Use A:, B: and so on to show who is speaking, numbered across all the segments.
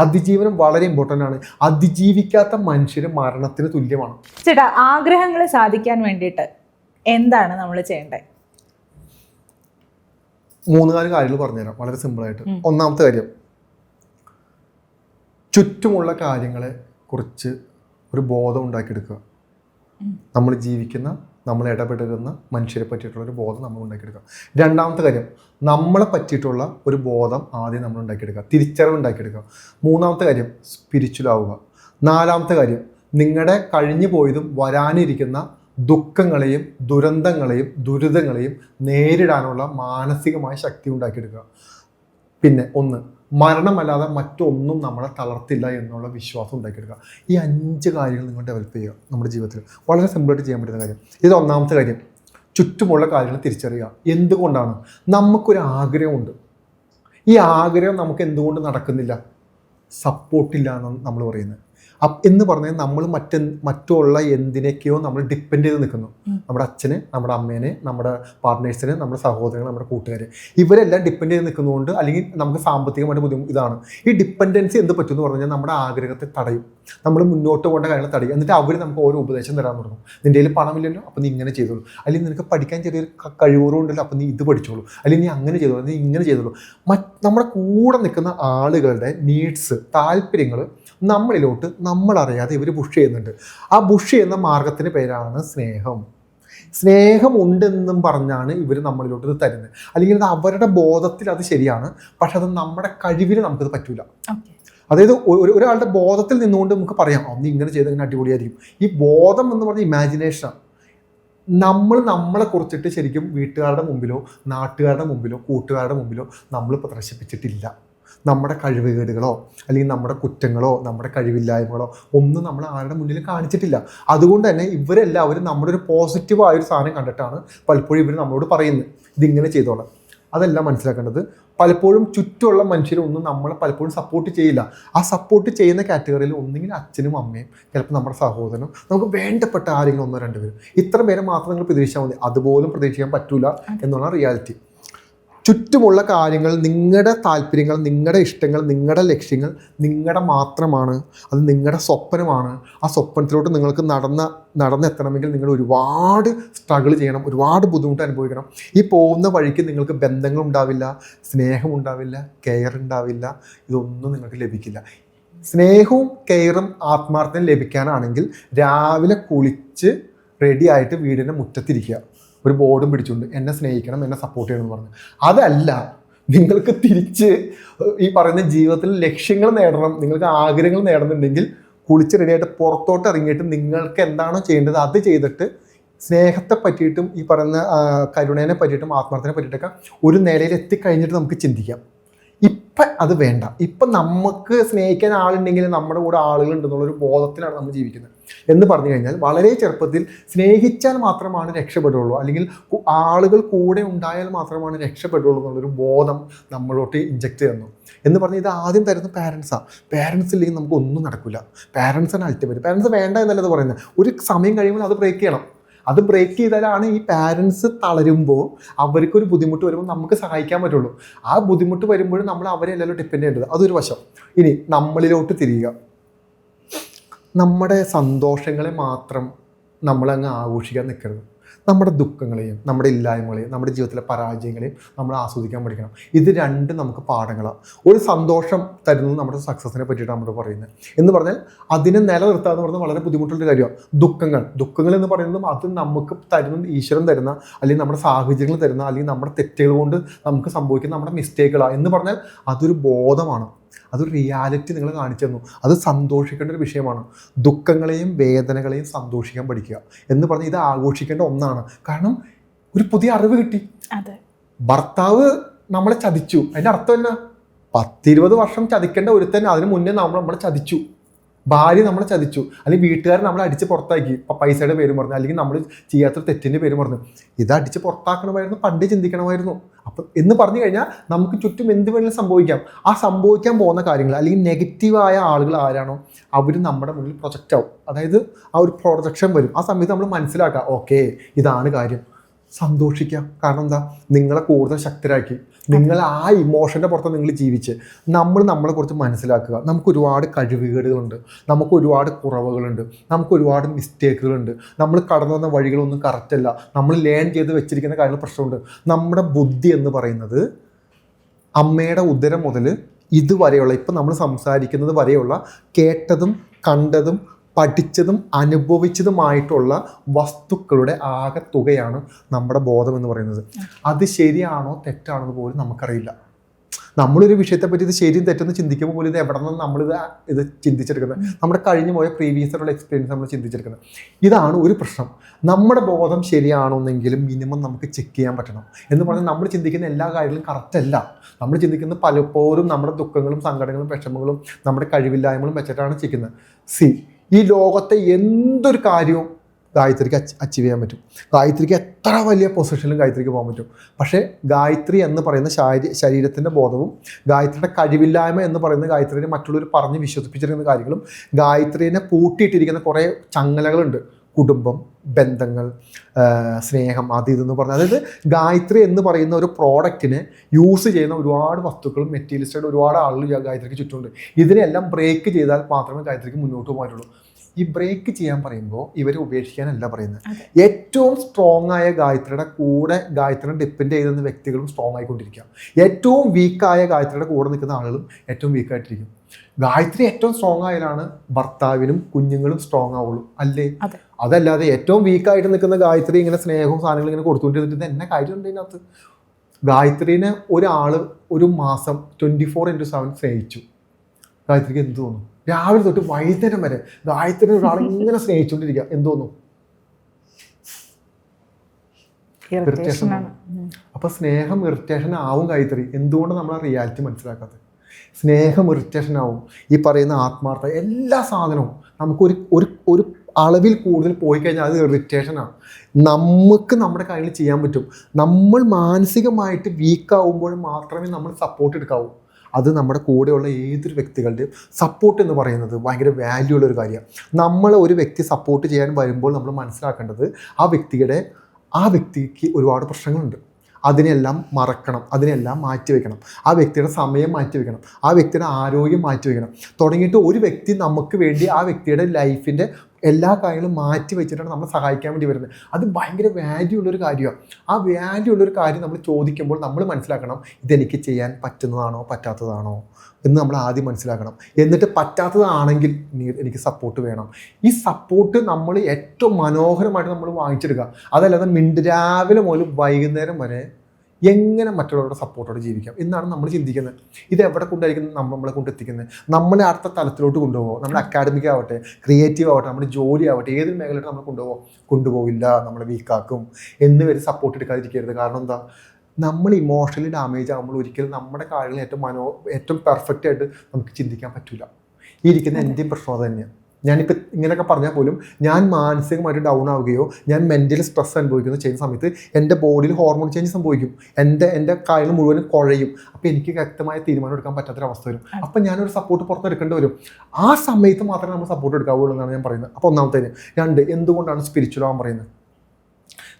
A: അതിജീവനം വളരെ ഇമ്പോർട്ടന്റ് ആണ്. അതിജീവിക്കാത്ത മനുഷ്യർ മരണത്തിന് തുല്യമാണ്.
B: ചേട്ടാ ആഗ്രഹങ്ങൾ സാധിക്കാൻ വേണ്ടിയിട്ട് എന്താണ് നമ്മൾ ചെയ്യേണ്ടത്
A: മൂന്ന് നാല് കാര്യങ്ങൾ പറഞ്ഞുതരാം വളരെ സിമ്പിളായിട്ട് ഒന്നാമത്തെ കാര്യം ചുറ്റുമുള്ള കാര്യങ്ങളെ കുറിച്ച് ഒരു ബോധം ഉണ്ടാക്കിയെടുക്കുക. നമ്മൾ ജീവിക്കുന്ന നമ്മൾ ഇടപെടുന്ന മനുഷ്യരെ പറ്റിയിട്ടുള്ള ഒരു ബോധം നമ്മൾ ഉണ്ടാക്കിയെടുക്കുക രണ്ടാമത്തെ കാര്യം നമ്മളെ പറ്റിയിട്ടുള്ള ഒരു ബോധം ആദ്യം നമ്മൾ ഉണ്ടാക്കിയെടുക്കുക. തിരിച്ചറിവ് ഉണ്ടാക്കിയെടുക്കുക. മൂന്നാമത്തെ കാര്യം സ്പിരിച്വൽ ആവുക. നാലാമത്തെ കാര്യം നിങ്ങളുടെ കഴിഞ്ഞു പോയതും വരാനിരിക്കുന്ന ദുഃഖങ്ങളെയും ദുരന്തങ്ങളെയും ദുരിതങ്ങളെയും നേരിടാനുള്ള മാനസികമായ ശക്തി ഉണ്ടാക്കിയെടുക്കുക. പിന്നെ ഒന്ന് മരണമല്ലാതെ മറ്റൊന്നും നമ്മളെ തളർത്തില്ല എന്നുള്ള വിശ്വാസം ഉണ്ടാക്കിയെടുക്കുക. ഈ അഞ്ച് കാര്യങ്ങൾ നിങ്ങൾ ഡെവലപ്പ് ചെയ്യുക നമ്മുടെ ജീവിതത്തിൽ. വളരെ സിമ്പിളായിട്ട് ചെയ്യാൻ പറ്റുന്ന കാര്യം. ഇത് ഒന്നാമത്തെ കാര്യം. ചുറ്റുമുള്ള കാര്യങ്ങൾ തിരിച്ചറിയുക. എന്തുകൊണ്ടാണ്? നമുക്കൊരു ആഗ്രഹമുണ്ട്. ഈ ആഗ്രഹം നമുക്ക് എന്തുകൊണ്ട് നടക്കുന്നില്ല? സപ്പോർട്ടില്ല എന്നാണ് നമ്മൾ പറയുന്നത്. എന്ന് പറഞ്ഞാൽ നമ്മൾ മറ്റെ മറ്റുള്ള എന്തിനൊക്കെയോ നമ്മൾ ഡിപ്പെൻഡ് ചെയ്ത് നിൽക്കുന്നു. നമ്മുടെ അച്ഛന് നമ്മുടെ അമ്മേനെ നമ്മുടെ പാർട്ട്നേഴ്സിന് നമ്മുടെ സഹോദരങ്ങൾ നമ്മുടെ കൂട്ടുകാർ ഇവരെല്ലാം ഡിപ്പെൻഡ് ചെയ്ത് നിൽക്കുന്നതുകൊണ്ട് അല്ലെങ്കിൽ നമുക്ക് സാമ്പത്തികമായിട്ട് ബുദ്ധിമുട്ട് ഇതാണ്. ഈ ഡിപ്പെൻഡൻസി എന്ത് പറ്റും എന്ന് പറഞ്ഞാൽ നമ്മുടെ ആഗ്രഹത്തെ തടയും. നമ്മൾ മുന്നോട്ട് പോകേണ്ട കാര്യങ്ങൾ തടയും. എന്നിട്ട് അവർ നമുക്ക് ഓരോ ഉപദേശം തരാൻ തുടങ്ങും. നിന്റെ കയ്യിൽ പണമില്ലല്ലോ അപ്പോൾ നീ ഇങ്ങനെ ചെയ്തോളൂ. അല്ലെങ്കിൽ നിനക്ക് പഠിക്കാൻ ചെറിയൊരു കഴിവുകളുണ്ടല്ലോ അപ്പോൾ നീ ഇത് പഠിച്ചോളൂ. അല്ലെങ്കിൽ നീ അങ്ങനെ ചെയ്തോളൂ നീ ഇങ്ങനെ ചെയ്തോളൂ. മറ്റ് നമ്മുടെ കൂടെ നിൽക്കുന്ന ആളുകളുടെ നീഡ്സ് താല്പര്യങ്ങൾ നമ്മളിലോട്ട് നമ്മളറിയാതെ ഇവർ പുഷ് ചെയ്യുന്നുണ്ട്. ആ പുഷ് ചെയ്യുന്ന മാർഗത്തിന് പേരാണ് സ്നേഹം. സ്നേഹം ഉണ്ടെന്നും പറഞ്ഞാണ് ഇവർ നമ്മളിലോട്ട് ഇത് തരുന്നത്. അല്ലെങ്കിൽ അത് അവരുടെ ബോധത്തിൽ അത് ശരിയാണ്. പക്ഷെ അത് നമ്മുടെ കഴിവിൽ നമുക്കത് പറ്റൂല. അതായത് ഒരു ഒരാളുടെ ബോധത്തിൽ നിന്നുകൊണ്ട് നമുക്ക് പറയാം ഒന്ന് ഇങ്ങനെ ചെയ്ത് ഇങ്ങനെ അടിപൊളിയായിരിക്കും. ഈ ബോധം എന്ന് പറഞ്ഞ ഇമാജിനേഷനാണ് നമ്മൾ നമ്മളെ കുറിച്ചിട്ട് ശരിക്കും വീട്ടുകാരുടെ മുമ്പിലോ നാട്ടുകാരുടെ മുമ്പിലോ കൂട്ടുകാരുടെ മുമ്പിലോ നമ്മൾ പ്രദർശിപ്പിച്ചിട്ടില്ല. നമ്മുടെ കഴിവുകേടുകളോ അല്ലെങ്കിൽ നമ്മുടെ കുറ്റങ്ങളോ നമ്മുടെ കഴിവില്ലായ്മകളോ ഒന്നും നമ്മൾ ആരുടെ മുന്നിൽ കാണിച്ചിട്ടില്ല. അതുകൊണ്ട് തന്നെ ഇവരെല്ലാവരും നമ്മുടെ ഒരു പോസിറ്റീവായ ഒരു സാധനം കണ്ടിട്ടാണ് പലപ്പോഴും ഇവർ നമ്മളോട് പറയുന്നത്. ഇതിങ്ങനെ ചെയ്തോളാം. അതല്ല മനസ്സിലാക്കേണ്ടത് പലപ്പോഴും ചുറ്റുമുള്ള മനുഷ്യരൊന്നും നമ്മളെ പലപ്പോഴും സപ്പോർട്ട് ചെയ്യില്ല. ആ സപ്പോർട്ട് ചെയ്യുന്ന കാറ്റഗറിയിൽ ഒന്നെങ്കിൽ അച്ഛനും അമ്മയും ചിലപ്പോൾ നമ്മുടെ സഹോദരനും നമുക്ക് വേണ്ടപ്പെട്ട ആരെങ്കിലും ഒന്നോ രണ്ടുപേരും ഇത്ര പേരെ മാത്രം നിങ്ങൾ പ്രതീക്ഷിച്ചാൽ മതി. അതുപോലും പ്രതീക്ഷിക്കാൻ പറ്റൂല എന്നുള്ള റിയാലിറ്റി ചുറ്റുമുള്ള കാര്യങ്ങൾ നിങ്ങളുടെ താല്പര്യങ്ങൾ നിങ്ങളുടെ ഇഷ്ടങ്ങൾ നിങ്ങളുടെ ലക്ഷ്യങ്ങൾ നിങ്ങളുടെ മാത്രമാണ്. അത് നിങ്ങളുടെ സ്വപ്നമാണ്. ആ സ്വപ്നത്തിലോട്ട് നിങ്ങൾക്ക് നടന്ന നടന്നെത്തണമെങ്കിൽ നിങ്ങൾ ഒരുപാട് സ്ട്രഗിൾ ചെയ്യണം ഒരുപാട് ബുദ്ധിമുട്ട് അനുഭവിക്കണം. ഈ പോകുന്ന വഴിക്ക് നിങ്ങൾക്ക് ബന്ധങ്ങൾ ഉണ്ടാവില്ല സ്നേഹം ഉണ്ടാവില്ല കെയർ ഉണ്ടാവില്ല ഇതൊന്നും നിങ്ങൾക്ക് ലഭിക്കില്ല. സ്നേഹവും കെയറും ആത്മാർത്ഥം ലഭിക്കാനാണെങ്കിൽ രാവിലെ കുളിച്ച് റെഡി ആയിട്ട് വീടിന്റെ മുറ്റത്തിരിക്കുക. ഒരു ബോർഡും പിടിച്ചുകൊണ്ട് എന്നെ സ്നേഹിക്കണം എന്നെ സപ്പോർട്ട് ചെയ്യണം എന്ന് പറഞ്ഞു. അതല്ല നിങ്ങൾക്ക് തിരിച്ച് ഈ പറയുന്ന ജീവിതത്തിൽ ലക്ഷ്യങ്ങൾ നേടണം നിങ്ങൾക്ക് ആഗ്രഹങ്ങൾ നേടുന്നുണ്ടെങ്കിൽ കുളിച്ച് റെഡിയായിട്ട് പുറത്തോട്ട് ഇറങ്ങിയിട്ട് നിങ്ങൾക്ക് എന്താണോ ചെയ്യേണ്ടത് അത് ചെയ്തിട്ട് സ്നേഹത്തെ പറ്റിയിട്ടും ഈ പറയുന്ന കരുണേനെ പറ്റിയിട്ടും ആത്മാർത്ഥനെ പറ്റിയിട്ടൊക്കെ ഒരു നിലയിൽ എത്തിക്കഴിഞ്ഞിട്ട് നമുക്ക് ചിന്തിക്കാം. ഇപ്പം അത് വേണ്ട. ഇപ്പം നമുക്ക് സ്നേഹിക്കാൻ ആളുണ്ടെങ്കിൽ നമ്മുടെ കൂടെ ആളുകളുണ്ടെന്നുള്ളൊരു ബോധത്തിലാണ് നമ്മൾ ജീവിക്കുന്നത്. എന്ന് പറഞ്ഞു കഴിഞ്ഞാൽ വളരെ ചെറുപ്പത്തിൽ സ്നേഹിച്ചാൽ മാത്രമാണ് രക്ഷപ്പെടുള്ളൂ. അല്ലെങ്കിൽ ആളുകൾ കൂടെ ഉണ്ടായാൽ മാത്രമാണ് രക്ഷപ്പെടുള്ളൂ എന്നുള്ളൊരു ബോധം നമ്മളോട്ട് ഇഞ്ചക്ട് ചെയ്യുന്നു എന്ന് പറഞ്ഞാൽ ഇത് ആദ്യം തരുന്ന പാരൻസാണ് പാരൻസ് ഇല്ലെങ്കിൽ നമുക്ക് ഒന്നും നടക്കില്ല പാരൻസാണ് അൾട്ടിമേറ്റ് പാരൻസ് വേണ്ട എന്നല്ലത് പറയുന്നത്. ഒരു സമയം കഴിയുമ്പോൾ അത് ബ്രേക്ക് ചെയ്യണം. അത് ബ്രേക്ക് ചെയ്താലാണ് ഈ പാരൻസ് തളരുമ്പോൾ അവർക്കൊരു ബുദ്ധിമുട്ട് വരുമ്പോൾ നമുക്ക് സഹായിക്കാൻ പറ്റുള്ളൂ. ആ ബുദ്ധിമുട്ട് വരുമ്പോഴും നമ്മൾ അവരെ എല്ലാവരും ഡിപ്പെൻഡ് ചെയ്യേണ്ടത്. അതൊരു വശം. ഇനി നമ്മളിലോട്ട് തിരിയുക. നമ്മുടെ സന്തോഷങ്ങളെ മാത്രം നമ്മളങ്ങ് ആഘോഷിക്കാൻ നിൽക്കരുത്. നമ്മുടെ ദുഃഖങ്ങളെയും നമ്മുടെ ഇല്ലായ്മകളെയും നമ്മുടെ ജീവിതത്തിലെ പരാജയങ്ങളെയും നമ്മൾ ആസ്വദിക്കാൻ പഠിക്കണം. ഇത് രണ്ടും നമുക്ക് പാഠങ്ങളാണ് ഒരു സന്തോഷം തരുന്നത് നമ്മുടെ സക്സസിനെ പറ്റിയിട്ട് നമ്മൾ പറയുന്നത്. എന്ന് പറഞ്ഞാൽ അതിനെ നിലനിർത്തുക എന്ന് പറയുന്നത് വളരെ ബുദ്ധിമുട്ടുള്ള കാര്യമാണ് ദുഃഖങ്ങൾ. ദുഃഖങ്ങൾ എന്ന് പറയുന്നതും അത് നമുക്ക് തരുന്ന ഈശ്വരൻ തരുന്ന അല്ലെങ്കിൽ നമ്മുടെ സാഹചര്യങ്ങൾ തരുന്ന അല്ലെങ്കിൽ നമ്മുടെ തെറ്റുകൾ കൊണ്ട് നമുക്ക് സംഭവിക്കുന്ന നമ്മുടെ മിസ്റ്റേക്കുകളാണ് എന്ന് പറഞ്ഞാൽ അതൊരു ബോധമാണ്. അതൊരു റിയാലിറ്റി നിങ്ങൾ കാണിച്ചു തന്നു. അത് സന്തോഷിക്കേണ്ട ഒരു വിഷയമാണ്. ദുഃഖങ്ങളെയും വേദനകളെയും സന്തോഷിക്കാൻ പഠിക്കുക എന്ന് പറഞ്ഞ് ഇത് ആഘോഷിക്കേണ്ട ഒന്നാണ്. കാരണം ഒരു പുതിയ അറിവ് കിട്ടി. ഭർത്താവ് നമ്മളെ ചതിച്ചു. അതിന്റെ അർത്ഥം എന്നാ? പത്തിരുപത് വർഷം ചതിക്കേണ്ട ഒരുത്തൻ അതിന് മുന്നേ നമ്മൾ നമ്മളെ ചതിച്ചു. ഭാര്യ നമ്മളെ ചതിച്ചു. അല്ലെങ്കിൽ വീട്ടുകാർ നമ്മളെ അടിച്ച് പുറത്താക്കി. പൈസയുടെ പേര് പറഞ്ഞു അല്ലെങ്കിൽ നമ്മൾ ചെയ്യാത്ത തെറ്റിന്റെ പേര് പറഞ്ഞു ഇത് അടിച്ച് പുറത്താക്കണമായിരുന്നു പണ്ട് ചിന്തിക്കണമായിരുന്നു. അപ്പം എന്ന് പറഞ്ഞു കഴിഞ്ഞാൽ നമുക്ക് ചുറ്റും എന്ത് വേണമെങ്കിലും സംഭവിക്കാം. ആ സംഭവിക്കാൻ പോകുന്ന കാര്യങ്ങൾ അല്ലെങ്കിൽ നെഗറ്റീവായ ആളുകൾ ആരാണോ അവർ നമ്മുടെ മുന്നിൽ പ്രൊജക്റ്റ് ആവും. അതായത് ആ ഒരു പ്രൊജക്ഷൻ വരും. ആ സമയത്ത് നമ്മൾ മനസ്സിലാക്കുക ഓക്കെ ഇതാണ് കാര്യം. സന്തോഷിക്കാം. കാരണം എന്താ? നിങ്ങളെ കൂടുതൽ ശക്തരാക്കി. നിങ്ങൾ ആ ഇമോഷന്റെ പുറത്ത് നിങ്ങൾ ജീവിച്ച് നമ്മൾ നമ്മളെ കുറിച്ച് മനസ്സിലാക്കുക. നമുക്ക് ഒരുപാട് കഴിവുകേടുകളുണ്ട്. നമുക്ക് ഒരുപാട് കുറവുകളുണ്ട്. നമുക്ക് ഒരുപാട് മിസ്റ്റേക്കുകളുണ്ട് നമ്മൾ കടന്നു വന്ന വഴികളൊന്നും കറക്റ്റല്ല നമ്മൾ ലേൺ ചെയ്ത് വെച്ചിരിക്കുന്ന കാര്യങ്ങൾ പ്രശ്നമുണ്ട്. നമ്മുടെ ബുദ്ധി എന്ന് പറയുന്നത് അമ്മയുടെ ഉദരം മുതൽ ഇതുവരെയുള്ള ഇപ്പം നമ്മൾ സംസാരിക്കുന്നത് വരെയുള്ള കേട്ടതും കണ്ടതും പഠിച്ചതും അനുഭവിച്ചതുമായിട്ടുള്ള വസ്തുക്കളുടെ ആകെത്തുകയാണ് നമ്മുടെ ബോധം എന്ന് പറയുന്നത്. അത് ശരിയാണോ തെറ്റാണോ എന്ന് പോലും നമുക്കറിയില്ല. നമ്മളൊരു വിഷയത്തെ പറ്റി ഇത് ശരിയും തെറ്റെന്ന് ചിന്തിക്കുമ്പോൾ പോലും ഇത് എവിടെ നിന്ന് നമ്മളിത് ഇത് ചിന്തിച്ചെടുക്കുന്നത്? നമ്മുടെ കഴിഞ്ഞു പോയ പ്രീവിയസ് ആയിട്ടുള്ള എക്സ്പീരിയൻസ് നമ്മൾ ചിന്തിച്ചെടുക്കുന്നത്. ഇതാണ് ഒരു പ്രശ്നം. നമ്മുടെ ബോധം ശരിയാണോന്നെങ്കിലും മിനിമം നമുക്ക് ചെക്ക് ചെയ്യാൻ പറ്റണം. എന്ന് പറഞ്ഞാൽ നമ്മൾ ചിന്തിക്കുന്ന എല്ലാ കാര്യങ്ങളും കറക്റ്റല്ല നമ്മൾ ചിന്തിക്കുന്ന പലപ്പോഴും നമ്മുടെ ദുഃഖങ്ങളും സങ്കടങ്ങളും വിഷമങ്ങളും നമ്മുടെ കഴിവില്ലായ്മകളും വെച്ചിട്ടാണ് ചിന്തിക്കുന്നത്. സി ഈ ലോകത്തെ എന്തൊരു കാര്യവും ഗായത്രിക്ക് അച്ചീവ് ചെയ്യാൻ പറ്റും. ഗായത്രിക്ക് എത്ര വലിയ പൊസിഷനിലും ഗായത്രിക്ക് പോകാൻ പറ്റും. പക്ഷേ ഗായത്രി എന്ന് പറയുന്ന ശാരീ ശരീരത്തിന്റെ ബോധവും ഗായത്രിയുടെ കഴിവില്ലായ്മ എന്ന് പറയുന്ന ഗായത്രിനെ മറ്റുള്ളവർ പറഞ്ഞ് വിശ്വസിപ്പിച്ചിരിക്കുന്ന കാര്യങ്ങളും ഗായത്രിനെ പൂട്ടിയിട്ടിരിക്കുന്ന കുറേ ചങ്ങലകളുണ്ട്. കുടുംബം ബന്ധങ്ങൾ സ്നേഹം അത് ഇതെന്ന് പറഞ്ഞ. അതായത് ഗായത്രി എന്ന് പറയുന്ന ഒരു പ്രോഡക്റ്റിനെ യൂസ് ചെയ്യുന്ന ഒരുപാട് വസ്തുക്കളും മെറ്റീരിയലിസ്റ്റായിട്ട് ഒരുപാട് ആളുകൾ ഗായത്രിക്ക് ചുറ്റുമുണ്ട്. ഇതിനെല്ലാം ബ്രേക്ക് ചെയ്താൽ മാത്രമേ ഗായത്രിക്ക് മുന്നോട്ട് പോകാറുള്ളൂ ഈ ബ്രേക്ക് ചെയ്യാൻ പറയുമ്പോൾ ഇവരെ ഉപേക്ഷിക്കാനല്ല പറയുന്നത്. ഏറ്റവും സ്ട്രോങ് ആയ ഗായത്രിയുടെ കൂടെ ഗായത്രിനെ ഡിപ്പെൻഡ് ചെയ്യുന്ന വ്യക്തികളും സ്ട്രോങ് ആയിക്കൊണ്ടിരിക്കുക. ഏറ്റവും വീക്കായ ഗായത്രിയുടെ കൂടെ നിൽക്കുന്ന ആളുകളും ഏറ്റവും വീക്കായിട്ടിരിക്കും ഗായത്രി ഏറ്റവും സ്ട്രോങ് ആയാലാണ് ഭർത്താവിനും കുഞ്ഞുങ്ങളും സ്ട്രോങ് ആവുള്ളൂ. അല്ലേ? അതല്ലാതെ ഏറ്റവും വീക്കായിട്ട് നിൽക്കുന്ന ഗായത്രി ഇങ്ങനെ സ്നേഹവും സാധനങ്ങളും ഇങ്ങനെ കൊടുത്തുകൊണ്ടിരുന്നിട്ട് എന്നെ കാര്യമുണ്ട് ഇതിനകത്ത്? ഗായത്രീനെ ഒരാൾ ഒരു മാസം ട്വന്റി ഫോർ ഇന്റു സെവൻ സ്നേഹിച്ചു. ഗായത്രിക്ക് എന്ത് തോന്നും രാവിലെ തൊട്ട് വൈകുന്നേരം വരെ ഗായത്രി ഒരാൾ ഇങ്ങനെ സ്നേഹിച്ചുകൊണ്ടിരിക്കുക. എന്ത് തോന്നും
B: ഇറിറ്റേഷൻ.
A: അപ്പൊ സ്നേഹം ഇറിറ്റേഷൻ ആവും ഗായത്രി. എന്തുകൊണ്ട് നമ്മൾ റിയാലിറ്റി മനസ്സിലാക്കാത്തത്? സ്നേഹം ആവും ഈ പറയുന്ന ആത്മാർത്ഥ എല്ലാ സാധനവും നമുക്കൊരു ഒരു ഒരു അളവിൽ കൂടുതൽ പോയി കഴിഞ്ഞാൽ അത് ഇറിറ്റേഷനാണ് നമുക്ക് നമ്മുടെ കാര്യങ്ങൾ ചെയ്യാൻ പറ്റും. നമ്മൾ മാനസികമായിട്ട് വീക്കാവുമ്പോൾ മാത്രമേ നമ്മൾ സപ്പോർട്ട് എടുക്കാവൂ. അത് നമ്മുടെ കൂടെയുള്ള ഏതൊരു വ്യക്തികളുടെയും സപ്പോർട്ട് എന്ന് പറയുന്നത് ഭയങ്കര വാല്യൂ ഉള്ള ഒരു കാര്യമാണ്. നമ്മൾ ഒരു വ്യക്തി സപ്പോർട്ട് ചെയ്യാൻ വരുമ്പോൾ നമ്മൾ മനസ്സിലാക്കേണ്ടത് ആ വ്യക്തിയുടെ ആ വ്യക്തിക്ക് ഒരുപാട് പ്രശ്നങ്ങളുണ്ട്. അതിനെല്ലാം മറക്കണം അതിനെല്ലാം മാറ്റി വെക്കണം. ആ വ്യക്തിയുടെ സമയം മാറ്റി വെക്കണം ആ വ്യക്തിയുടെ ആരോഗ്യം മാറ്റി വെക്കണം. തുടങ്ങിയിട്ട് ഒരു വ്യക്തി നമുക്ക് വേണ്ടി ആ വ്യക്തിയുടെ ലൈഫിന്റെ എല്ലാ കാര്യങ്ങളും മാറ്റി വെച്ചിട്ടാണ് നമ്മളെ സഹായിക്കാൻ വേണ്ടി വരുന്നത്. അത് ഭയങ്കര വാല്യൂ ഉള്ളൊരു കാര്യമാണ് ആ വാല്യൂ ഉള്ളൊരു കാര്യം നമ്മൾ ചോദിക്കുമ്പോൾ നമ്മൾ മനസ്സിലാക്കണം ഇതെനിക്ക് ചെയ്യാൻ പറ്റുന്നതാണോ പറ്റാത്തതാണോ എന്ന് നമ്മൾ ആദ്യം മനസ്സിലാക്കണം. എന്നിട്ട് പറ്റാത്തതാണെങ്കിൽ എനിക്ക് സപ്പോർട്ട് വേണം. ഈ സപ്പോർട്ട് നമ്മൾ ഏറ്റവും മനോഹരമായിട്ട് നമ്മൾ വാങ്ങിച്ചെടുക്കുക. അതല്ലാതെ മിണ്ട് രാവിലെ മുതൽ വൈകുന്നേരം വരെ എങ്ങനെ മറ്റുള്ളവരുടെ സപ്പോർട്ടോടെ ജീവിക്കാം? എന്നാണ് നമ്മൾ ചിന്തിക്കുന്നത്. ഇത് എവിടെ കൊണ്ടായിരിക്കും നമ്മൾ നമ്മളെ കൊണ്ട് എത്തിക്കുന്നത്? നമ്മളെ അടുത്ത തലത്തിലോട്ട് കൊണ്ടുപോകുമോ നമ്മുടെ അക്കാഡമിക് ആവട്ടെ ക്രിയേറ്റീവ് ആവട്ടെ നമ്മുടെ ജോലി ആവട്ടെ ഏതൊരു മേഖലയിലും നമ്മൾ കൊണ്ടുപോകുമോ കൊണ്ടുപോകില്ല നമ്മളെ വീക്കാക്കും എന്ന് വരെ സപ്പോർട്ട് എടുക്കാതിരിക്കരുത്. കാരണം എന്താ? നമ്മൾ ഇമോഷണലി ഡാമേജ് ആകുമ്പോൾ ഒരിക്കലും നമ്മുടെ കാര്യങ്ങൾ ഏറ്റവും മനോ ഏറ്റവും പെർഫെക്റ്റ് ആയിട്ട് നമുക്ക് ചിന്തിക്കാൻ പറ്റില്ല ഈ ഇരിക്കുന്ന എന്റെയും പ്രശ്നം അത് തന്നെയാണ് ഞാനിപ്പോൾ ഇങ്ങനെയൊക്കെ പറഞ്ഞാൽ പോലും ഞാൻ മാനസികമായിട്ട് ഡൗൺ ആവുകയോ ഞാൻ മെന്റലി സ്ട്രെസ് അനുഭവിക്കുന്ന ചെയ്യുന്ന സമയത്ത് എന്റെ ബോഡിയിൽ ഹോർമോൺ ചേഞ്ച് സംഭവിക്കും. എന്റെ എന്റെ കാര്യങ്ങൾ മുഴുവനും കുഴയും. അപ്പോൾ എനിക്ക് വ്യക്തമായ തീരുമാനം എടുക്കാൻ പറ്റാത്തൊരവസ്ഥ വരും. അപ്പം ഞാനൊരു സപ്പോർട്ട് പുറത്തെടുക്കേണ്ടി വരും. ആ സമയത്ത് മാത്രമേ നമ്മൾ സപ്പോർട്ട് എടുക്കാവുള്ളൂ എന്നാണ് ഞാൻ പറയുന്നത്. അപ്പോൾ ഒന്നാമത്തേന് രണ്ട് എന്തുകൊണ്ടാണ് സ്പിരിച്വൽ ആവാൻ പറയുന്നത്?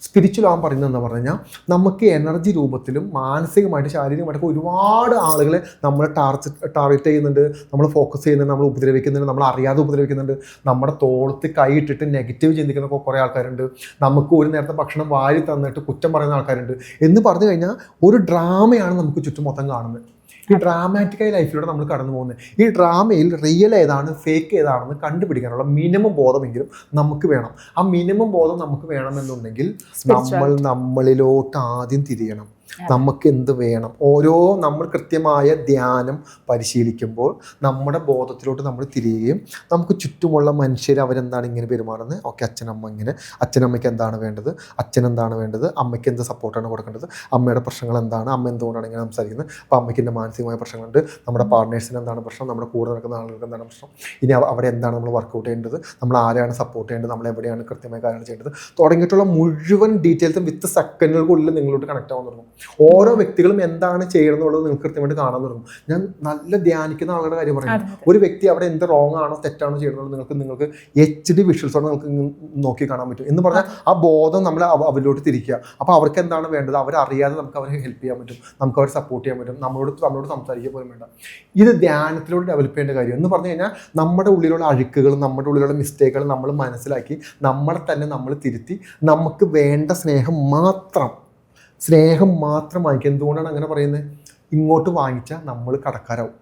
A: സ്പിരിച്വൽ ആവാൻ പറയുന്നത് എന്ന് പറഞ്ഞു കഴിഞ്ഞാൽ നമുക്ക് എനർജി രൂപത്തിലും മാനസികമായിട്ട് ശാരീരികമായിട്ടൊക്കെ ഒരുപാട് ആളുകളെ നമ്മൾ ടാർഗറ്റ് ടാർഗറ്റ് ചെയ്യുന്നുണ്ട്. നമ്മൾ ഫോക്കസ് ചെയ്യുന്നുണ്ട് നമ്മൾ ഉപദ്രവിക്കുന്നുണ്ട് നമ്മൾ അറിയാതെ ഉപദ്രവിക്കുന്നുണ്ട്. നമ്മുടെ തോളത്ത് കൈയിട്ടിട്ട് നെഗറ്റീവ് ചിന്തിക്കുന്ന കുറേ ആൾക്കാരുണ്ട്. നമുക്ക് ഒരു നേരത്തെ ഭക്ഷണം വാരി തന്നിട്ട് കുറ്റം പറയുന്ന ആൾക്കാരുണ്ട്. എന്ന് പറഞ്ഞു കഴിഞ്ഞാൽ ഒരു ഡ്രാമയാണ് നമുക്ക് ചുറ്റും മൊത്തം കാണുന്നത്. ഈ ഡ്രാമാറ്റിക്കായ ലൈഫിലൂടെ നമ്മൾ കടന്നു പോകുന്നത് ഈ ഡ്രാമയിൽ റിയൽ ഏതാണ് ഫേക്ക് ഏതാണെന്ന് കണ്ടുപിടിക്കാനുള്ള മിനിമം ബോധമെങ്കിലും നമുക്ക് വേണം. ആ മിനിമം ബോധം നമുക്ക് വേണമെന്നുണ്ടെങ്കിൽ നമ്മൾ നമ്മളിലോട്ട് ആദ്യം തിരിയണം. നമുക്ക് എന്ത് വേണം? ഓരോ നമ്മൾ കൃത്യമായ ധ്യാനം പരിശീലിക്കുമ്പോൾ നമ്മുടെ ബോധത്തിലോട്ട് നമ്മൾ തിരിയുകയും നമുക്ക് ചുറ്റുമുള്ള മനുഷ്യർ അവരെന്താണ് ഇങ്ങനെ പെരുമാറുന്നത്? ഓക്കെ അച്ഛനമ്മ ഇങ്ങനെ. അച്ഛനമ്മയ്ക്ക് എന്താണ് വേണ്ടത്? അച്ഛൻ എന്താണ് വേണ്ടത്? അമ്മയ്ക്ക് എന്ത് സപ്പോർട്ടാണ് കൊടുക്കേണ്ടത്? അമ്മയുടെ പ്രശ്നങ്ങൾ എന്താണ്? അമ്മ എന്തുകൊണ്ടാണ് ഇങ്ങനെ സംസാരിക്കുന്നത്? അപ്പോൾ അമ്മയ്ക്ക് എന്റെ മാനസികമായ പ്രശ്നങ്ങളുണ്ട്? നമ്മുടെ പാർട്ട്നേഴ്സിന് എന്താണ് പ്രശ്നം? നമ്മുടെ കൂടെ നടക്കുന്ന ആളുകൾക്ക് എന്താണ് പ്രശ്നം? ഇനി അവ- അവിടെ എന്താണ് നമ്മൾ വർക്കൗട്ട് ചെയ്യേണ്ടത്? നമ്മൾ ആരെയാണ് സപ്പോർട്ട് ചെയ്യേണ്ടത്? നമ്മൾ എവിടെയാണ് കൃത്യമായ കാര്യങ്ങൾ ചെയ്യേണ്ടത്? തുടങ്ങിയിട്ടുള്ള മുഴുവൻ ഡീറ്റെയിൽസും വിത്ത് സെക്കൻഡുകൾക്കുള്ളിൽ നിങ്ങളോട് കണക്ട് ആവാൻ തുടങ്ങും. ഓരോ വ്യക്തികളും എന്താണ് ചെയ്യണമെന്നുള്ളത് നിങ്ങൾക്ക് കൃത്യമായിട്ട് കാണാൻ തുടങ്ങും. ഞാൻ നല്ല ധ്യാനിക്കുന്ന ആളുടെ കാര്യം പറയുന്നത്. ഒരു വ്യക്തി അവിടെ എന്ത് റോങ് ആണോ തെറ്റാണോ ചെയ്യണമെന്ന് നിങ്ങൾക്ക് നിങ്ങൾക്ക് എച്ച് ഡി വിഷ്വൽസോടെ നിങ്ങൾക്ക് നോക്കി കാണാൻ പറ്റും. എന്ന് പറഞ്ഞാൽ ആ ബോധം നമ്മൾ അവ- അവരിലോട്ട് തിരിക്കുക. അപ്പോൾ അവർക്ക് എന്താണ് വേണ്ടത്? അവരറിയാതെ നമുക്ക് അവരെ ഹെൽപ്പ് ചെയ്യാൻ പറ്റും. നമുക്ക് അവരെ സപ്പോർട്ട് ചെയ്യാൻ പറ്റും. നമ്മളോട് നമ്മളോട് സംസാരിക്കുക പോലും വേണ്ട. ഇത് ധ്യാനത്തിലൂടെ ഡെവലപ്പ് ചെയ്യേണ്ട കാര്യം. എന്ന് പറഞ്ഞു കഴിഞ്ഞാൽ നമ്മുടെ ഉള്ളിലുള്ള അഴുക്കുകൾ നമ്മുടെ ഉള്ളിലുള്ള മിസ്റ്റേക്കുകൾ നമ്മൾ മനസ്സിലാക്കി നമ്മളെ തന്നെ നമ്മൾ തിരുത്തി നമുക്ക് വേണ്ട സ്നേഹം മാത്രം സ്നേഹം മാത്രം വാങ്ങിക്കുക. എന്തുകൊണ്ടാണ് അങ്ങനെ പറയുന്നത്? ഇങ്ങോട്ട് വാങ്ങിച്ചാൽ നമ്മൾ കടക്കാരാവും.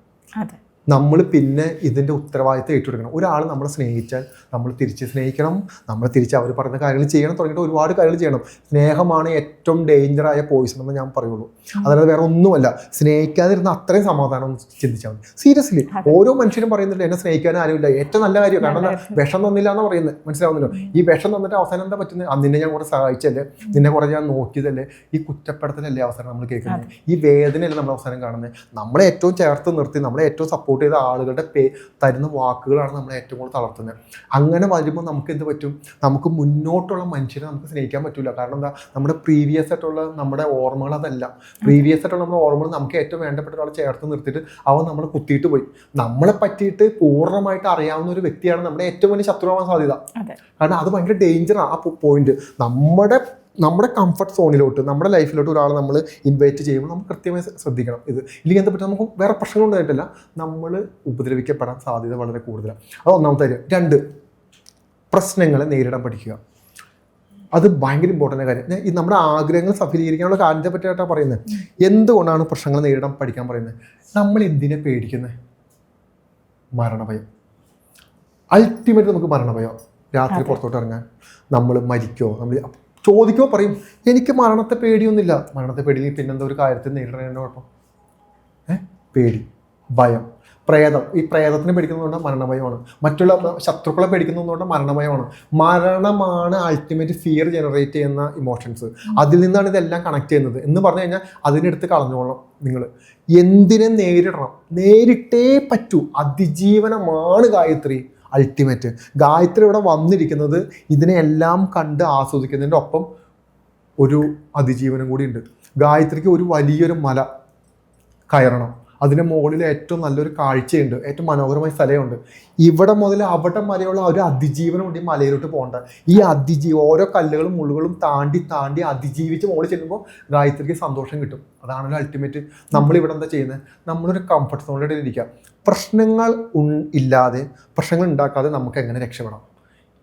A: നമ്മൾ പിന്നെ ഇതിന്റെ ഉത്തരവാദിത്തം ഏറ്റെടുക്കണം. ഒരാൾ നമ്മളെ സ്നേഹിച്ചാൽ നമ്മൾ തിരിച്ച് സ്നേഹിക്കണം നമ്മൾ തിരിച്ച് അവർ പറയുന്ന കാര്യങ്ങൾ ചെയ്യണം തുടങ്ങിയിട്ട് ഒരുപാട് കാര്യങ്ങൾ ചെയ്യണം. സ്നേഹമാണ് ഏറ്റവും ഡേഞ്ചറായ പോയിസൺ എന്ന് ഞാൻ പറയുള്ളൂ. അതല്ലാതെ വേറെ ഒന്നുമല്ല. സ്നേഹിക്കാതിരുന്ന അത്രയും സമാധാനം ചിന്തിച്ചാൽ മതി. സീരിയസ്ലി ഓരോ മനുഷ്യരും പറയുന്നില്ല എന്നെ സ്നേഹിക്കാൻ ആരുമില്ല. ഏറ്റവും നല്ല കാര്യം കാരണം? വിഷം തന്നില്ല എന്ന് പറയുന്നത്. മനസ്സിലാവുന്നല്ലോ? ഈ വിഷം തന്നിട്ട് അവസാനം എന്താ പറ്റുന്നത് നിന്നെ ഞാൻ കുറെ സഹായിച്ചല്ലേ നിന്നെ കുറെ ഞാൻ നോക്കിയതല്ലേ? ഈ കുറ്റപ്പെടുത്തലല്ലേ അവസാനം നമ്മൾ കേൾക്കുന്നത്? ഈ വേദനയല്ലേ നമ്മൾ അവസാനം കാണുന്നത്? നമ്മളെ ഏറ്റവും ചേർത്ത് നിർത്തി നമ്മളെ ഏറ്റവും സപ്പോർട്ട് ചെയ്ത ആളുകളുടെ പേ തരുന്ന വാക്കുകളാണ് നമ്മളെ ഏറ്റവും കൂടുതൽ തളർത്തുന്നത്. അങ്ങനെ വരുമ്പോൾ നമുക്ക് എന്ത് പറ്റും? നമുക്ക് മുന്നോട്ടുള്ള മനുഷ്യരെ നമുക്ക് സ്നേഹിക്കാൻ പറ്റില്ല കാരണം എന്താ? നമ്മുടെ പ്രീവിയസ് ആയിട്ടുള്ള നമ്മുടെ ഓർമ്മകൾ അതല്ല. പ്രീവിയസ് ആയിട്ടുള്ള നമ്മുടെ ഓർമ്മകൾ നമുക്ക് ഏറ്റവും വേണ്ടപ്പെട്ട ഒരാളെ ചേർത്ത് നിർത്തിയിട്ട് അവൻ നമ്മളെ കുത്തിയിട്ട് പോയി. നമ്മളെ പറ്റിയിട്ട് പൂർണമായിട്ട് അറിയാവുന്ന ഒരു വ്യക്തിയാണ് നമ്മുടെ ഏറ്റവും വലിയ ശത്രുവാൻ സാധ്യത. കാരണം അത് ഭയങ്കര ഡേഞ്ചറാണ് ആ പോയിന്റ് നമ്മുടെ നമ്മുടെ കംഫർട്ട് സോണിലോട്ട് നമ്മുടെ ലൈഫിലോട്ട് ഒരാളെ നമ്മൾ ഇൻവൈറ്റ് ചെയ്യുമ്പോൾ നമ്മൾ കൃത്യമായി ശ്രദ്ധിക്കണം. ഇത് ഇല്ലെങ്കിൽ എന്താ പറ്റും? നമുക്ക് വേറെ പ്രശ്നങ്ങളുണ്ടായിട്ടില്ല നമ്മൾ ഉപദ്രവിക്കപ്പെടാൻ സാധ്യത വളരെ കൂടുതലാണ്. അത് ഒന്നാമത്തെ കാര്യം. രണ്ട് പ്രശ്നങ്ങളെ നേരിടാൻ പഠിക്കുക. അത് ഭയങ്കര ഇമ്പോർട്ടന്റ് കാര്യം. ഞാൻ ഈ നമ്മുടെ ആഗ്രഹങ്ങൾ സഫലീകരിക്കാനുള്ള കാര്യത്തെ പറ്റിയിട്ടാണ് പറയുന്നത്. എന്തുകൊണ്ടാണ് പ്രശ്നങ്ങൾ നേരിടാൻ പഠിക്കാൻ പറയുന്നത്? നമ്മൾ എന്തിനെ പേടിക്കുന്നത്? മരണഭയം. അൾട്ടിമേറ്റ് നമുക്ക് മരണഭയം. രാത്രി പുറത്തോട്ട് ഇറങ്ങാൻ. നമ്മൾ മരിക്കോ? നമ്മൾ ചോദിക്കുമ്പോൾ പറയും എനിക്ക് മരണത്തെ പേടിയൊന്നുമില്ല. മരണത്തെ പേടി പിന്നെന്താ ഒരു കാര്യത്തിൽ നേരിടേണ്ട കുഴപ്പം ഏഹ് പേടി ഭയം പ്രേതം. ഈ പ്രേതത്തിനെ പേടിക്കുന്നതുകൊണ്ട് മരണഭയമാണ്. മറ്റുള്ള ശത്രുക്കളെ പേടിക്കുന്നതുകൊണ്ട് മരണഭയമാണ്. മരണമാണ് അൾട്ടിമേറ്റ് ഫിയർ ജനറേറ്റ് ചെയ്യുന്ന ഇമോഷൻസ് അതിൽ നിന്നാണ് ഇതെല്ലാം കണക്ട് ചെയ്യുന്നത്. എന്ന് പറഞ്ഞു കഴിഞ്ഞാൽ അതിനെടുത്ത് കളഞ്ഞോളാം നിങ്ങൾ എന്തിനെ നേരിടണം? നേരിട്ടേ പറ്റൂ. അതിജീവനമാണ് ഗായത്രി. അൾട്ടിമേറ്റ് ഗായത്രി ഇവിടെ വന്നിരിക്കുന്നത് ഇതിനെല്ലാം കണ്ട് ആസ്വദിക്കുന്നതിന്റെ ഒപ്പം ഒരു അതിജീവനം കൂടി ഉണ്ട് ഗായത്രിക്ക് ഒരു വലിയൊരു മല കയറണം. അതിന്റെ മുകളിൽ ഏറ്റവും നല്ലൊരു കാഴ്ചയുണ്ട് ഏറ്റവും മനോഹരമായ സ്ഥലമുണ്ട് ഇവിടെ മുതൽ അവിടെ വരെയുള്ള ഒരു അതിജീവനം ഉണ്ട് ഈ മലയിലോട്ട് പോകേണ്ട. ഈ അതിജീവ ഓരോ കല്ലുകളും മുള്ളുകളും താണ്ടി താണ്ടി അതിജീവിച്ച് മുകളിൽ ചെല്ലുമ്പോൾ ഗായത്രിക്ക് സന്തോഷം കിട്ടും. അതാണല്ലോ അൾട്ടിമേറ്റ് നമ്മളിവിടെ എന്താ ചെയ്യുന്നത്? നമ്മളൊരു കംഫർട്ട് സോണിലൂടെ ഇരിക്കുക. പ്രശ്നങ്ങൾ ഉൺ- ഇല്ലാതെ പ്രശ്നങ്ങൾ ഉണ്ടാക്കാതെ നമുക്ക് എങ്ങനെ രക്ഷപ്പെടാം?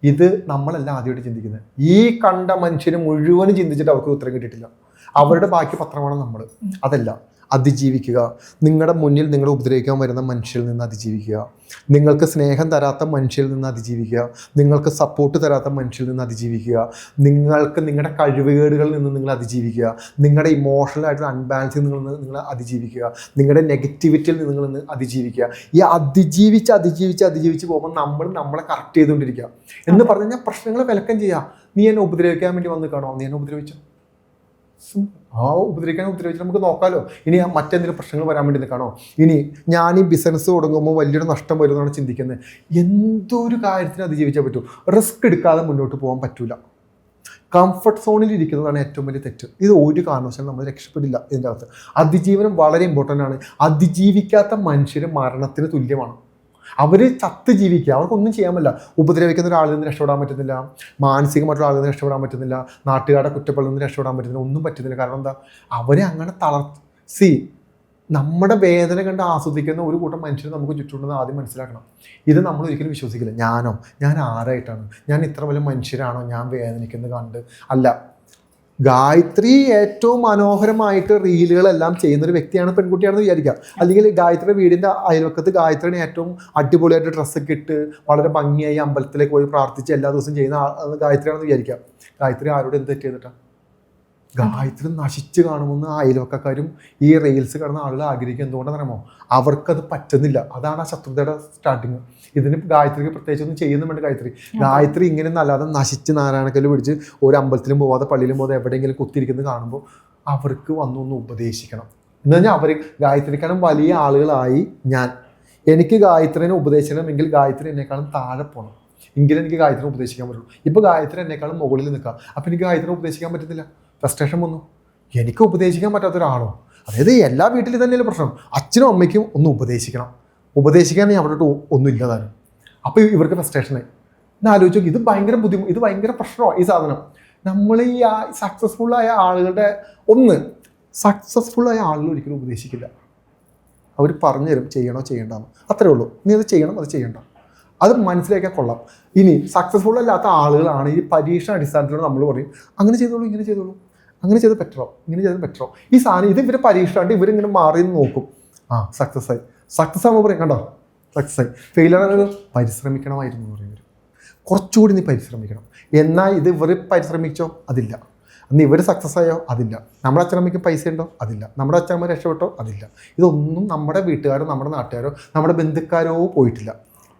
A: ഇത് നമ്മളല്ല ആദ്യമായിട്ട് ചിന്തിക്കുന്നത്. ഈ കണ്ട മനുഷ്യന് മുഴുവനും ചിന്തിച്ചിട്ട് അവർക്ക് ഉത്തരം കിട്ടിയിട്ടില്ല. അവരുടെ ബാക്കി പത്രമാണ് നമ്മൾ അതല്ല. അതിജീവിക്കുക. നിങ്ങളുടെ മുന്നിൽ നിങ്ങളെ ഉപദ്രവിക്കാൻ വരുന്ന മനുഷ്യരിൽ നിന്ന് അതിജീവിക്കുക. നിങ്ങൾക്ക് സ്നേഹം തരാത്ത മനുഷ്യരിൽ നിന്ന് അതിജീവിക്കുക. നിങ്ങൾക്ക് സപ്പോർട്ട് തരാത്ത മനുഷ്യരിൽ നിന്ന് അതിജീവിക്കുക. നിങ്ങൾക്ക് നിങ്ങളുടെ കഴിവുകേടുകളിൽ നിന്ന് നിങ്ങൾ അതിജീവിക്കുക. നിങ്ങളുടെ ഇമോഷണൽ ആയിട്ടുള്ള അൺബാലൻസിൽ നിങ്ങൾ നിന്ന് നിങ്ങൾ അതിജീവിക്കുക. നിങ്ങളുടെ നെഗറ്റിവിറ്റിയിൽ നിന്ന് നിങ്ങൾ നിന്ന് അതിജീവിക്കുക. ഈ അതിജീവിച്ച് അതിജീവിച്ച് അതിജീവിച്ച് പോകുമ്പോൾ നമ്മൾ നമ്മളെ കറക്റ്റ് ചെയ്തുകൊണ്ടിരിക്കുക. എന്ന് പറഞ്ഞു കഴിഞ്ഞാൽ പ്രശ്നങ്ങൾ വിലക്കം ചെയ്യുക നീ എന്നെ ഉപദ്രവിക്കാൻ വേണ്ടി വന്ന് കാണോ നീ എന്നെ ഉപദ്രവിച്ചോ. ആ ഉപദ്രവിക്കാൻ ഉപദ്രവിച്ച് നമുക്ക് നോക്കാമല്ലോ ഇനി മറ്റെന്തെങ്കിലും പ്രശ്നങ്ങൾ വരാൻ വേണ്ടി നിൽക്കണോ? ഇനി ഞാൻ ഈ ബിസിനസ് തുടങ്ങുമ്പോൾ വലിയൊരു നഷ്ടം വരുമെന്നാണ് ചിന്തിക്കുന്നത്. എന്തൊരു കാര്യത്തിന് അതിജീവിച്ചേ പറ്റൂ. റിസ്ക് എടുക്കാതെ മുന്നോട്ട് പോകാൻ പറ്റില്ല കംഫർട്ട് സോണിൽ ഇരിക്കുന്നതാണ് ഏറ്റവും വലിയ തെറ്റ്. ഇത് ഒരു കാരണവശാലും നമ്മൾ രക്ഷപ്പെടില്ല ഇതിന്റെ അകത്ത്. അതിജീവനം വളരെ ഇമ്പോർട്ടന്റ് ആണ്. അതിജീവിക്കാത്ത മനുഷ്യർ മരണത്തിന് തുല്യമാണ്. അവർ ചത്ത് ജീവിക്കുക. അവർക്കൊന്നും ചെയ്യാൻ പറ്റില്ല. ഉപദ്രവിക്കുന്ന ഒരാളിൽ നിന്ന് രക്ഷപ്പെടാൻ പറ്റുന്നില്ല. മാനസികമായിട്ടുള്ള ആളിൽ നിന്ന് രക്ഷപ്പെടാൻ പറ്റുന്നില്ല. നാട്ടുകാരുടെ കുറ്റപ്പെടുന്ന നിന്ന് രക്ഷപ്പെടാൻ പറ്റുന്നില്ല. ഒന്നും പറ്റുന്നില്ല. കാരണം എന്താ? അവരെ അങ്ങനെ തളർ സി നമ്മുടെ വേദന കണ്ട് ആസ്വദിക്കുന്ന ഒരു കൂട്ടം മനുഷ്യർ നമുക്ക് ചുറ്റുണ്ടെന്ന് ആദ്യം മനസ്സിലാക്കണം. ഇത് നമ്മൾ ഒരിക്കലും വിശ്വസിക്കില്ല. ഞാനോ? ഞാൻ ആരായിട്ടാണ്? ഞാൻ ഇത്ര വലിയ മനുഷ്യരാണോ? ഞാൻ വേദനിക്കുന്നത് കണ്ട്? അല്ല. ഗായത്രി ഏറ്റവും മനോഹരമായിട്ട് റീലുകളെല്ലാം ചെയ്യുന്ന ഒരു വ്യക്തിയാണ് പെൺകുട്ടിയാണെന്ന് വിചാരിക്കാം. അല്ലെങ്കിൽ ഗായത്രിയുടെ വീടിന്റെ അയൽവക്കത്ത് ഗായത്രിനെ ഏറ്റവും അടിപൊളിയായിട്ട് ഡ്രസ്സൊക്കെ ഇട്ട് വളരെ ഭംഗിയായി അമ്പലത്തിലേക്ക് പോയി പ്രാർത്ഥിച്ച് എല്ലാ ദിവസവും ചെയ്യുന്ന ഗായത്രിയാണെന്ന് വിചാരിക്കാം. ഗായത്രി ആരോട് എന്ത് തെറ്റ് ചെയ്തിട്ടാ ഗായത്രി നശിച്ച് കാണുമെന്ന് ആ അയൽവക്കക്കാരും ഈ റെയിൽസ് കിടന്ന ആളുകൾ ആഗ്രഹിക്കുക എന്തുകൊണ്ടാണെന്ന് അറിയാമോ അവർക്കത് പറ്റുന്നില്ല. അതാണ് ആ ശത്രുതയുടെ സ്റ്റാർട്ടിങ് ഇതിന് ഗായത്രിക്ക് പ്രത്യേകിച്ച് ഒന്നും ചെയ്യുന്നും വേണ്ട ഗായത്രി. ഗായത്രി ഇങ്ങനെ അല്ലാതെ നശിച്ച് നാരായണക്കല്ല് പിടിച്ച് ഒരു അമ്പലത്തിലും പോവാതെ പള്ളിയിലും പോകാതെ എവിടെയെങ്കിലും കുത്തിയിരിക്കുന്നത് കാണുമ്പോൾ അവർക്ക് വന്നു ഒന്ന് ഉപദേശിക്കണം. എന്ന് പറഞ്ഞാൽ അവർ ഗായത്രിക്കാളും വലിയ ആളുകളായി ഞാൻ. എനിക്ക് ഗായത്രിനെ ഉപദേശിക്കണമെങ്കിൽ ഗായത്രി എന്നെക്കാളും താഴെ പോകണം എങ്കിലും എനിക്ക് ഗായത്രിനെ ഉപദേശിക്കാൻ പറ്റുള്ളൂ. ഇപ്പൊ ഗായത്രി എന്നെക്കാളും മുകളിൽ നിൽക്കാം അപ്പോൾ എനിക്ക് ഗായത്രിനെ ഉപദേശിക്കാൻ പറ്റുന്നില്ല. ഫ്രസ്ട്രേഷൻ വന്നു. എനിക്ക് ഉപദേശിക്കാൻ പറ്റാത്ത ഒരാളോ? അതായത് എല്ലാ വീട്ടിലും തന്നെയല്ലേ പ്രശ്നം. അച്ഛനും അമ്മയ്ക്കും ഒന്ന് ഉപദേശിക്കണം. ഉപദേശിക്കാൻ അവിടെ ഒന്നും താനും. അപ്പോൾ ഇവർക്ക് ഫ്രസ്ട്രേഷനായി ഞാൻ ആലോചിച്ചു ഇത് ഭയങ്കര ബുദ്ധിമുട്ട് ഇത് ഭയങ്കര പ്രശ്നമാണ് ഈ സാധനം. നമ്മൾ ഈ സക്സസ്ഫുൾ ആയ ആളുകളുടെ ഒന്ന് സക്സസ്ഫുൾ ആയ ആളുകൾ ഒരിക്കലും ഉപദേശിക്കില്ല. അവർ പറഞ്ഞു തരും ചെയ്യണോ ചെയ്യണ്ടെന്ന്. അത്രേ ഉള്ളൂ. നീ അത് ചെയ്യണം അത് ചെയ്യണ്ട. അത് മനസ്സിലാക്കിയാൽ കൊള്ളാം. ഇനി സക്സസ്ഫുൾ അല്ലാത്ത ആളുകളാണ് ഈ പരീക്ഷണ അടിസ്ഥാനത്തിലൂടെ നമ്മൾ പറയും അങ്ങനെ ചെയ്തോളൂ ഇങ്ങനെ ചെയ്തോളൂ. അങ്ങനെ ചെയ്ത് പെട്രോ ഇങ്ങനെ ചെയ്ത് പെട്രോ ഈ സാധനം ഇത് ഇവരെ പരീക്ഷ ഇവരിങ്ങനെ മാറി നോക്കും. ആ സക്സസ് ആയി. സക്സസ് ആകുമ്പോൾ പറയും കണ്ടോ? സക്സസ് ആയി. ഫെയിലർ ആണെങ്കിൽ പരിശ്രമിക്കണമായിരുന്നു എന്ന് കുറച്ചുകൂടി നീ പരിശ്രമിക്കണം. എന്നാൽ ഇത് ഇവർ പരിശ്രമിച്ചോ? അതില്ല. അന്ന് ഇവർ സക്സസ് ആയോ? അതില്ല. നമ്മുടെ അച്ഛനമ്മയ്ക്ക് പൈസ ഉണ്ടോ? അതില്ല. നമ്മുടെ അച്ഛനമ്മ രക്ഷപ്പെട്ടോ? അതില്ല. ഇതൊന്നും നമ്മുടെ വീട്ടുകാരോ നമ്മുടെ നാട്ടുകാരോ നമ്മുടെ ബന്ധുക്കാരോ പോയിട്ടില്ല.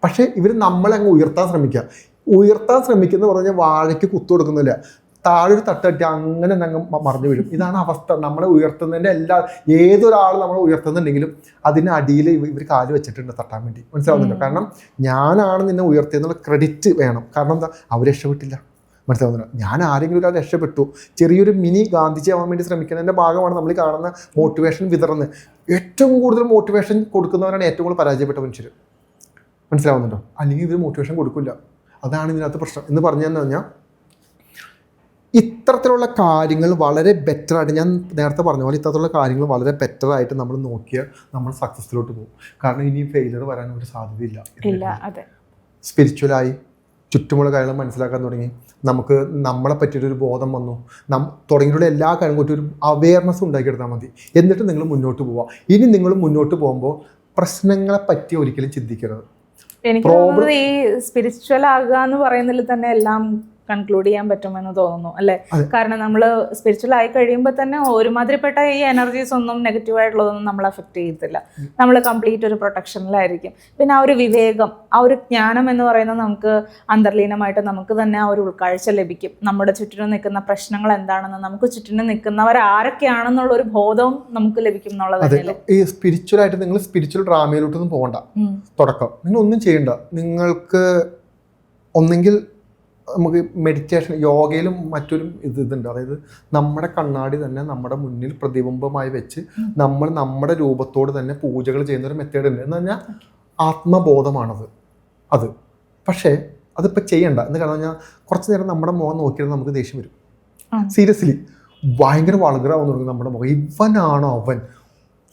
A: പക്ഷേ ഇവർ നമ്മളെ അങ്ങ് ഉയർത്താൻ ശ്രമിക്കുക. ഉയർത്താൻ ശ്രമിക്കുന്ന പറഞ്ഞാൽ വാഴയ്ക്ക് കുത്തു കൊടുക്കുന്നില്ല. താഴെ ഒരു തട്ട് അങ്ങനെ അങ്ങ് മറിഞ്ഞു വീഴും. ഇതാണ് അവസ്ഥ. നമ്മളെ ഉയർത്തുന്നതിന്റെ എല്ലാ ഏതൊരാൾ നമ്മളെ ഉയർത്തുന്നുണ്ടെങ്കിലും അതിന് അടിയിൽ ഇവർ കാൽ വെച്ചിട്ടുണ്ട് തട്ടാൻ വേണ്ടി. മനസ്സിലാവുന്നുണ്ടോ? കാരണം ഞാനാണ് നിന്നെ ഉയർത്തിയെന്നുള്ള ക്രെഡിറ്റ് വേണം. കാരണം എന്താ? അവർ രക്ഷപ്പെട്ടില്ല. മനസ്സിലാവുന്നുണ്ട്? ഞാൻ ആരെങ്കിലും ഒരാൾ രക്ഷപ്പെട്ടു. ചെറിയൊരു മിനി ഗാന്ധിജി ആവാൻ വേണ്ടി ശ്രമിക്കുന്നതിന്റെ ഭാഗമാണ് നമ്മൾ കാണുന്ന മോട്ടിവേഷൻ വിതറുന്നത്. ഏറ്റവും കൂടുതൽ മോട്ടിവേഷൻ കൊടുക്കുന്നവരാണ് ഏറ്റവും കൂടുതൽ പരാജയപ്പെട്ട മനുഷ്യർ മനസ്സിലാവുന്നുണ്ടോ? അല്ലെങ്കിൽ ഇവർ മോട്ടിവേഷൻ കൊടുക്കില്ല. അതാണ് ഇതിനകത്ത് പ്രശ്നം. എന്ന് പറഞ്ഞു തന്നെ കഴിഞ്ഞാൽ ഇത്തരത്തിലുള്ള കാര്യങ്ങൾ വളരെ ബെറ്ററായിട്ട് ഞാൻ നേരത്തെ പറഞ്ഞ പോലെ ഇത്തരത്തിലുള്ള കാര്യങ്ങൾ വളരെ ബെറ്ററായിട്ട് നമ്മൾ നോക്കിയാൽ നമ്മൾ സക്സസ്സിലോട്ട് പോകും. കാരണം ഇനി ഫെയിലർ വരാൻ ഒരു സാധ്യതയില്ല. സ്പിരിച്വലായി ചുറ്റുമുള്ള കാര്യങ്ങൾ മനസ്സിലാക്കാൻ തുടങ്ങി. നമുക്ക് നമ്മളെ പറ്റിയിട്ടൊരു ബോധം വന്നു. നം തുടങ്ങിയിട്ടുള്ള എല്ലാ കാര്യങ്ങളും ഒരു അവയർനെസ് ഉണ്ടാക്കിയെടുത്താൽ മതി. എന്നിട്ട് നിങ്ങൾ മുന്നോട്ട് പോവുക. ഇനി നിങ്ങൾ മുന്നോട്ട് പോകുമ്പോൾ പ്രശ്നങ്ങളെ പറ്റി ഒരിക്കലും ചിന്തിക്കരുത്.
B: എനിക്ക് തോന്നുന്നത് ഈ സ്പിരിച്വൽ ആകുക എന്ന് പറയുന്നതിൽ തന്നെ എല്ലാം കൺക്ലൂഡ് ചെയ്യാൻ പറ്റുമെന്ന് തോന്നുന്നു അല്ലെ? കാരണം നമ്മൾ സ്പിരിച്വൽ ആയി കഴിയുമ്പോൾ തന്നെ ഒരുമാതിരിപ്പെട്ട ഈ എനർജീസ് ഒന്നും നെഗറ്റീവ് ആയിട്ടുള്ളതൊന്നും നമ്മൾ അഫക്റ്റ് ചെയ്യത്തില്ല. നമ്മൾ കംപ്ലീറ്റ് ഒരു പ്രൊട്ടക്ഷനിലായിരിക്കും പിന്നെ ആ ഒരു വിവേകം ആ ഒരു ജ്ഞാനം എന്ന് പറയുന്നത് നമുക്ക് അന്തർലീനമായിട്ട് നമുക്ക് തന്നെ ആ ഒരു ഉൾക്കാഴ്ച ലഭിക്കും. നമ്മുടെ ചുറ്റിനും നിൽക്കുന്ന പ്രശ്നങ്ങൾ എന്താണെന്ന് നമുക്ക് ചുറ്റിനും നിൽക്കുന്നവർ ആരൊക്കെയാണെന്നുള്ള ഒരു ബോധവും നമുക്ക് ലഭിക്കും എന്നുള്ളത്
A: ഈ സ്പിരിച്വൽ ആയിട്ട് നിങ്ങൾ സ്പിരിച്വൽ ഡ്രാമയിലോട്ടൊന്നും പോകണ്ട തുടക്കം. നിങ്ങൾ ഒന്നും ചെയ്യണ്ട. നിങ്ങൾക്ക് ഒന്നെങ്കിൽ നമുക്ക് മെഡിറ്റേഷൻ യോഗയിലും മറ്റൊരു ഇത് ഇതുണ്ട്. അതായത് നമ്മുടെ കണ്ണാടി തന്നെ നമ്മുടെ മുന്നിൽ പ്രതിബിംബമായി വെച്ച് നമ്മൾ നമ്മുടെ രൂപത്തോട് തന്നെ പൂജകൾ ചെയ്യുന്ന ഒരു മെത്തേഡ് ഉണ്ട്. എന്ന് പറഞ്ഞാൽ ആത്മബോധമാണത്. അത്. പക്ഷേ അതിപ്പോൾ ചെയ്യണ്ട. എന്ന് കാരണം പറഞ്ഞാൽ കുറച്ച് നേരം നമ്മുടെ മുഖം നോക്കിയാൽ നമുക്ക് ദേഷ്യം വരും. സീരിയസ്ലി ഭയങ്കര വളകരാവുന്നു നമ്മുടെ മുഖം. ഇവനാണോ അവൻ?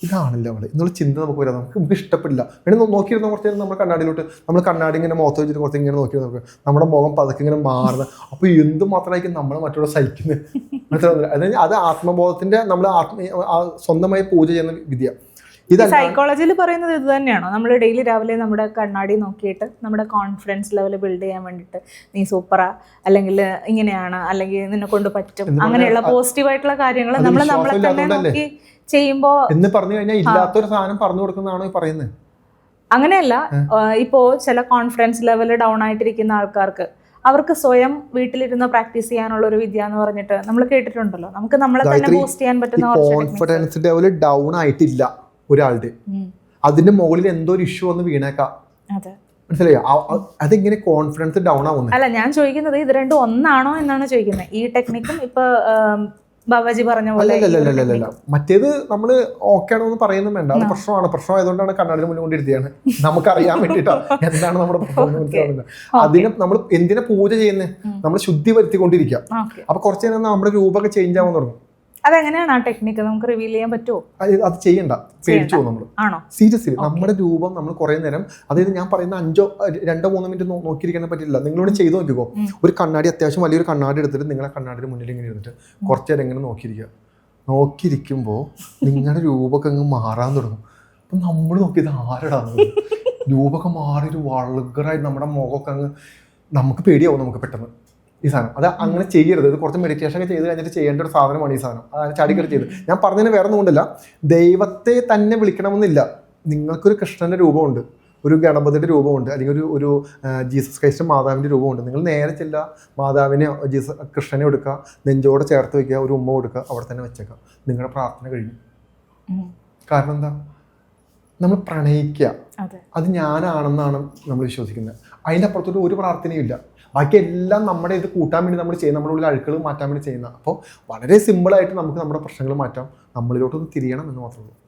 A: ഇതാണല്ലോ അവൾ എന്നുള്ള ചിന്ത നമുക്ക് വരാം. നമുക്ക് നമുക്ക് ഇഷ്ടപ്പെടില്ല. വേണമെങ്കിൽ നോക്കിയിരുന്ന കുറച്ച് നേരം നമ്മൾ കണ്ണാടിയിലോട്ട് നമ്മൾ കണ്ണാടി ഇങ്ങനെ മുഖത്ത് വെച്ചിട്ട് കുറച്ച് ഇങ്ങനെ നോക്കി നോക്കുക നമ്മുടെ മുഖം പതുക്കെ ഇങ്ങനെ മാറുന്നത് അപ്പോൾ എന്ത് മാത്രമായിരിക്കും നമ്മൾ മറ്റുള്ള സഹിക്കുന്നത് മനസ്സിലാവുന്നില്ല? അതായത് അത് ആത്മബോധത്തിന്റെ നമ്മൾ ആത്മ സ്വന്തമായി പൂജ ചെയ്യുന്ന വിദ്യ.
B: സൈക്കോളജിയിൽ പറയുന്നത് ഇത് തന്നെയാണോ? നമ്മൾ ഡെയിലി രാവിലെ നമ്മുടെ കണ്ണാടി നോക്കിയിട്ട് നമ്മുടെ കോൺഫിഡൻസ് ലെവൽ ബിൽഡ് ചെയ്യാൻ വേണ്ടിയിട്ട് നീ സൂപ്പറാ അല്ലെങ്കിൽ ഇങ്ങനെയാണ് അല്ലെങ്കിൽ നിന്നെ കൊണ്ട് പറ്റും. അങ്ങനെയുള്ള പോസിറ്റീവ് ആയിട്ടുള്ള കാര്യങ്ങൾ നമ്മൾ നമ്മളെ തന്നെ നോക്കി ചെയ്യുമ്പോൾ
A: എന്ന് പറഞ്ഞു കഴിഞ്ഞാൽ ഇല്ലാത്തൊരു സാധനം പറഞ്ഞു കൊടുക്കുന്നതാണോ ഈ പറയുന്നത്?
B: അങ്ങനെയല്ല ഇപ്പോ ചില കോൺഫിഡൻസ് ലെവൽ ഡൗൺ ആയിട്ടിരിക്കുന്ന ആൾക്കാർക്ക് അവർക്ക് സ്വയം വീട്ടിലിരുന്ന് പ്രാക്ടീസ് ചെയ്യാനുള്ള ഒരു വിദ്യ എന്ന് പറഞ്ഞിട്ട് നമ്മൾ കേട്ടിട്ടുണ്ടല്ലോ. നമുക്ക് നമ്മളെ തന്നെ ബൂസ്റ്റ് ചെയ്യാൻ പറ്റുന്ന.
A: കോൺഫിഡൻസ് ലെവൽ ഡൗൺ ആയിട്ടില്ല. ഒരാളുടെ. അതിന്റെ മുകളിൽ എന്തോ ഒരു ഇഷ്യൂ വന്ന് വീണേക്കാം. മനസ്സിലായോ? അതെങ്ങനെ കോൺഫിഡൻസ് ഡൗൺ ആവുന്നത്
B: അല്ല ഞാൻ ചോദിക്കുന്നത് ഇത് രണ്ടും ഒന്നാണോ എന്നാണ് ചോദിക്കുന്നത് ഈ ടെക്നിക്കും ഇപ്പൊ ബാബാജി പറഞ്ഞ പോലെ
A: മറ്റേത് നമ്മൾ ഓക്കെ ആണോ എന്ന് പറയുന്നത് വേണ്ട. അത് പ്രശ്നമാണ്. ആയതുകൊണ്ടാണ് കണ്ണാടിന് മുന്നിൽ കൊണ്ടിരുത്തിയാണ്. നമുക്കറിയാൻ വേണ്ടിയിട്ടാ എന്താണ് നമ്മുടെ പ്രശ്നം അതിന് നമ്മൾ എന്തിനെ പൂജ ചെയ്യുന്നത് നമ്മൾ ശുദ്ധി വരുത്തിക്കൊണ്ടിരിക്കുക അപ്പൊ കുറച്ച് നേരം നമ്മുടെ രൂപമൊക്കെ ചേഞ്ച് ആവാൻ തുടങ്ങും.
B: അതെങ്ങനെയാണ് ആ ടെക്നിക്ക് നമുക്ക് റിവീൽ ചെയ്യാൻ പറ്റുമോ
A: അത് ചെയ്യണ്ട. പേടിച്ചു നമ്മൾ
B: ആണോ?
A: സീരിയസ്ലി നമ്മുടെ രൂപം നമ്മൾ കുറെ നേരം അതായത് ഞാൻ പറയുന്ന അഞ്ചോ രണ്ടോ മൂന്നോ മിനിറ്റ് നോക്കിയിരിക്കാൻ പറ്റില്ല നിങ്ങളോട് ചെയ്തു നോക്കിക്കോ. ഒരു കണ്ണാടി അത്യാവശ്യം വലിയൊരു കണ്ണാടി എടുത്തിട്ട് നിങ്ങളെ കണ്ണാടിയുടെ മുന്നിൽ ഇങ്ങനെ ഇരുന്നിട്ട് കുറച്ച് നേരം ഇങ്ങനെ നോക്കിയിരിക്കുക. നോക്കിയിരിക്കുമ്പോൾ നിങ്ങളുടെ രൂപമൊക്കെ അങ്ങ് മാറാൻ തുടങ്ങും. അപ്പം നമ്മൾ നോക്കിയത് ആരടാ രൂപമൊക്കെ മാറി ഒരു വളകറായി നമ്മുടെ മുഖമൊക്കെ അങ്ങ് നമുക്ക് പേടിയാവും നമുക്ക് പെട്ടെന്ന്. ഈ സാധനം. അത് അങ്ങനെ ചെയ്യരുത്. ഇത് കുറച്ച് മെഡിറ്റേഷൻ ഒക്കെ ചെയ്ത് കഴിഞ്ഞിട്ട് ചെയ്യേണ്ട ഒരു സാധനമാണ് ഈ സാധനം. അതാണ് ചാടിക്കറി ചെയ്ത്. ഞാൻ പറഞ്ഞതിന് വേറെ ഒന്നും കൊണ്ടല്ല. ദൈവത്തെ തന്നെ വിളിക്കണമെന്നില്ല. നിങ്ങൾക്കൊരു കൃഷ്ണന്റെ രൂപമുണ്ട്. ഒരു ഗണപതിയുടെ രൂപമുണ്ട്. അല്ലെങ്കിൽ ഒരു ഒരു ജീസസ് ക്രൈസ്റ്റ് മാതാവിന്റെ രൂപമുണ്ട്. നിങ്ങൾ നേരെ ചെല്ലുക. മാതാവിനെ ജീസസ് കൃഷ്ണനെ എടുക്കുക. നെഞ്ചോടെ ചേർത്ത് വെക്കുക ഒരു ഉമ്മ കൊടുക്കുക. അവിടെ തന്നെ വെച്ചേക്കുക. നിങ്ങളുടെ പ്രാർത്ഥന കഴിഞ്ഞു. കാരണം എന്താ? നമ്മൾ പ്രണയിക്കുക.
B: അതെ.
A: അത് ഞാനാണെന്നാണ് നമ്മൾ വിശ്വസിക്കുന്നത്. അതിന്റെ അപ്പുറത്തോട്ട് ഒരു പ്രാർത്ഥനയും ഇല്ല. ബാക്കി എല്ലാം നമ്മുടെ ഇത് കൂട്ടാൻ വേണ്ടി നമ്മൾ ചെയ്യുന്ന നമ്മുടെ ഉള്ളിൽ അഴുക്കൾ മാറ്റാൻ വേണ്ടി ചെയ്യുന്ന. അപ്പോൾ വളരെ സിമ്പിളായിട്ട് നമുക്ക് നമ്മുടെ പ്രശ്നങ്ങൾ മാറ്റാം. നമ്മളിലോട്ടൊന്ന് തിരിയണം എന്ന് മാത്രമേ ഉള്ളൂ.